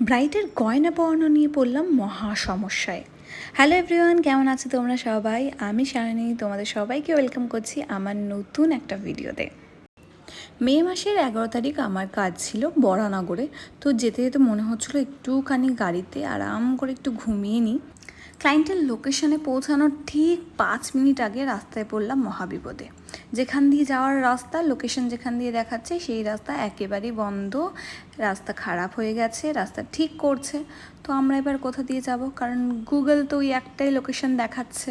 ব্রাইডের গয়না পরানো নিয়ে পড়লাম মহা সমস্যায়। হ্যালো এভরিওয়ান কেমন আছে তোমরা সবাই? আমি শালিনী তোমাদের সবাইকে ওয়েলকাম করছি আমার নতুন একটা ভিডিওতে মে মাসের এগারো তারিখ আমার কাজ ছিল বরানগরে, তো যেতে যেতে মনে হচ্ছিল একটুখানি গাড়িতে আরাম করে একটু ঘুমিয়ে নিই। ক্লায়েন্টের লোকেশনে পৌঁছানোর ঠিক পাঁচ মিনিট আগে রাস্তায় পড়লাম মহাবিপদে। যেখান দিয়ে যাওয়ার রাস্তা লোকেশন যেখান দিয়ে দেখাচ্ছে, সেই রাস্তা একেবারেই বন্ধ। রাস্তা খারাপ হয়ে গেছে, রাস্তা ঠিক করছে। তো আমরা এবার কোথা দিয়ে যাব? কারণ গুগল তো ওই একটাই লোকেশন দেখাচ্ছে।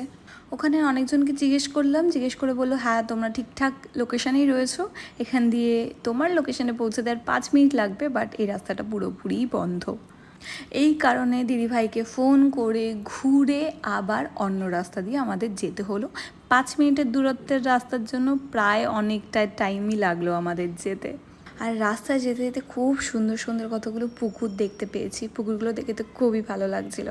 ওখানে অনেকজনকে জিজ্ঞেস করলাম, জিজ্ঞেস করে বলল হ্যাঁ তোমরা ঠিকঠাক লোকেশানেই রয়েছো। এখান দিয়ে তোমার লোকেশানে পৌঁছে দেওয়ার পাঁচ মিনিট লাগবে বাট এই রাস্তাটা পুরোপুরিই বন্ধ। এই কারণে দিদিভাইকে ফোন করে ঘুরে আবার অন্য রাস্তা দিয়ে আমাদের যেতে হলো। পাঁচ মিনিটের দূরত্বের রাস্তার জন্য প্রায় অনেকটা টাইমই লাগল আমাদের যেতে। আর রাস্তায় যেতে যেতে খুব সুন্দর সুন্দর কতগুলো পুকুর দেখতে পেয়েছি। পুকুরগুলো দেখে তো খুবই ভালো লাগছিল।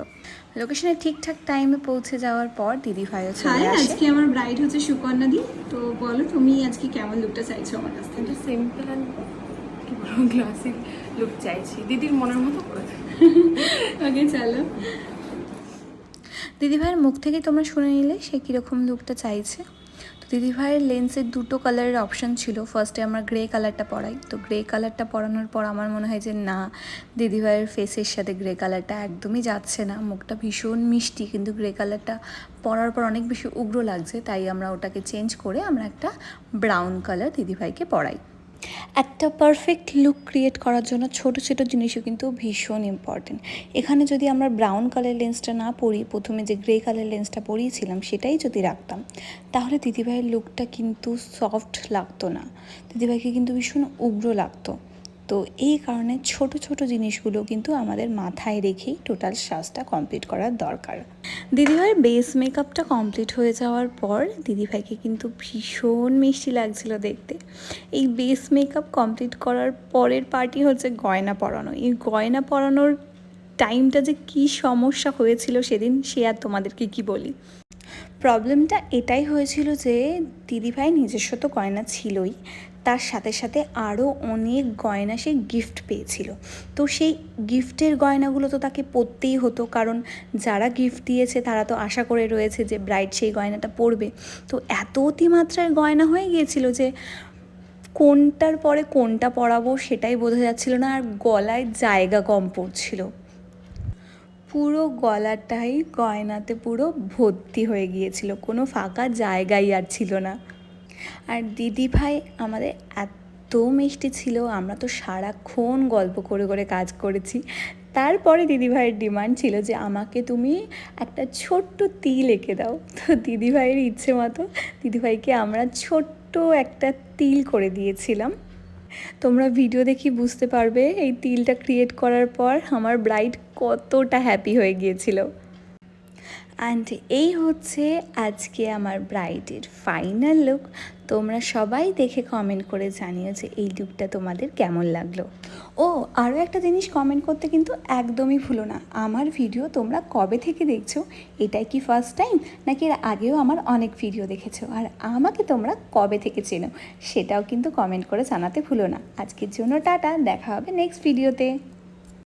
লোকেশনে ঠিকঠাক টাইমে পৌঁছে যাওয়ার পর দিদিভাইও হাই চলে আসে। আজকে আমার ব্রাইড হচ্ছে সুকন্যা দি। তো বলো তুমি আজকে কেমন লুকটা চাইছো আমার কাছ থেকে? সিম্পল কি ক্লাসিক লুক চাইছি। দিদির মনের মতো দিদিভাইয়ের মুখ থেকে তোমরা শুনে নিলে সে কীরকম লুকটা চাইছে। তো দিদিভাইয়ের লেন্সের দুটো কালারের অপশন ছিল। ফার্স্টে আমরা গ্রে কালারটা পরাই। তো গ্রে কালারটা পরানোর পর আমার মনে হয় যে, না, দিদিভাইয়ের ফেসের সাথে গ্রে কালারটা একদমই যাচ্ছে না। মুখটা ভীষণ মিষ্টি, কিন্তু গ্রে কালারটা পরার পর অনেক বেশি উগ্র লাগছে। তাই আমরা ওটাকে চেঞ্জ করে আমরা একটা ব্রাউন কালার দিদিভাইকে পরাই। একটা পারফেক্ট লুক ক্রিয়েট করার জন্য ছোট ছোট জিনিসও কিন্তু ভীষণ ইম্পর্টেন্ট এখানে যদি আমরা ব্রাউন কালার লেন্সটা না পরি, প্রথমে যে গ্রে কালার লেন্সটা পরিয়েছিলাম, সেটাই যদি রাখতাম, তাহলে দিদিভাইয়ের লুকটা কিন্তু সফট লাগতো না। দিদিভাইকে কিন্তু ভীষণ উগ্র লাগতো। তো এই কারণে ছোট ছোট জিনিসগুলো কিন্তু আমাদের মাথায় রেখেই টোটাল সাজটা কমপ্লিট করার দরকার। দিদিভাইয়ের বেস মেকআপটা কমপ্লিট হয়ে যাওয়ার পর দিদিভাইকে কিন্তু ভীষণ মিষ্টি লাগছিল দেখতে। এই বেস মেকআপ কমপ্লিট করার পরের পার্টি হচ্ছে গয়না পরানো। এই গয়না পরানোর টাইমটা যে কী সমস্যা হয়েছিল সেদিন সে আর তোমাদেরকে কি বলি? প্রবলেমটা এটাই হয়েছিল যে দিদিভাই নিজস্ব তো গয়না ছিলই তার সাথে সাথে আরও অনেক গয়না সে গিফট পেয়েছিল। তো সেই গিফটের গয়নাগুলো তো তাকে পরতেই হতো, কারণ যারা গিফট দিয়েছে তারা তো আশা করে রয়েছে যে ব্রাইড সেই গয়নাটা পরবে। তো এত অতিমাত্রায় গয়না হয়ে গিয়েছিল যে কোনটার পরে কোনটা পরাবো সেটাই বোঝা যাচ্ছিল না, আর গলায় জায়গা কম পড়ছিল। পুরো গলাটাই গয়নাতে পুরো ভর্তি হয়ে গিয়েছিল, কোনো ফাঁকা জায়গাই আর ছিল না। আর দিদি ভাই আমাদের এত মিষ্টি ছিল, আমরা তো সারাক্ষণ গল্প করে করে কাজ করেছি। তারপরে দিদিভাইয়ের ডিমান্ড ছিল যে আমাকে তুমি একটা ছোট্ট তিল এঁকে দাও। তো দিদিভাইয়ের ইচ্ছে মতো দিদিভাইকে আমরা ছোট্ট একটা তিল করে দিয়েছিলাম। তোমরা ভিডিও দেখি বুঝতে পারবে এই তিলটা ক্রিয়েট করার পর আমার ব্রাইড কতটা হ্যাপি হয়ে গিয়েছিল। অ্যান্ড এই হচ্ছে আজকে আমার ব্রাইডের ফাইনাল লুক। তোমরা সবাই দেখে কমেন্ট করে জানিও যে এই লুকটা তোমাদের কেমন লাগল। ও, আরও একটা জিনিস কমেন্ট করতে কিন্তু একদমই ভুলো না। আমার ভিডিও তোমরা কবে থেকে দেখছ? এটাই কি ফার্স্ট টাইম নাকি এর আগেও আমার অনেক ভিডিও দেখেছ? আর আমাকে তোমরা কবে থেকে চেনো? সেটাও কিন্তু কমেন্ট করে জানাতে ভুলো না। আজকের জন্য টাটা, দেখা হবে নেক্সট ভিডিওতে